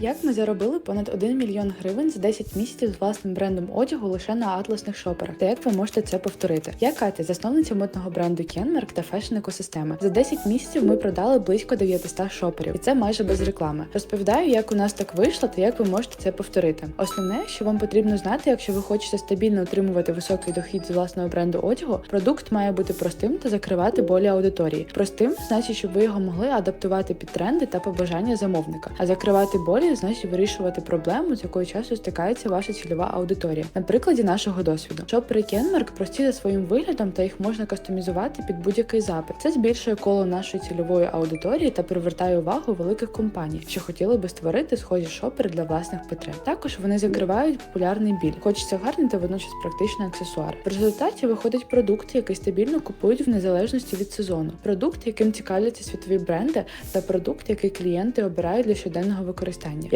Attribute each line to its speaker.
Speaker 1: Як ми заробили понад 1 мільйон гривень за 10 місяців з власним брендом одягу лише на атласних шоперах? Та як ви можете це повторити? Я Катя, засновниця модного бренду Kenmark та фешн екосистеми. За 10 місяців ми продали близько 900 шоперів, і це майже без реклами. Розповідаю, як у нас так вийшло та як ви можете це повторити. Основне, що вам потрібно знати, якщо ви хочете стабільно отримувати високий дохід з власного бренду одягу, продукт має бути простим та закривати болі аудиторії. Простим значить, щоб ви його могли адаптувати під тренди та побажання замовника, а закривати болі значить вирішувати проблему, з якою часто стикається ваша цільова аудиторія. На прикладі нашого досвіду. Шопери Kenmark прості за своїм виглядом та їх можна кастомізувати під будь-який запит. Це збільшує коло нашої цільової аудиторії та привертає увагу великих компаній, що хотіли би створити схожі шопери для власних потреб. Також вони закривають популярний біль. Хочеться гарний та водночас практичний аксесуар. В результаті виходить продукт, який стабільно купують в незалежності від сезону. Продукт, яким цікавляться світові бренди, та продукт, який клієнти обирають для щоденного використання.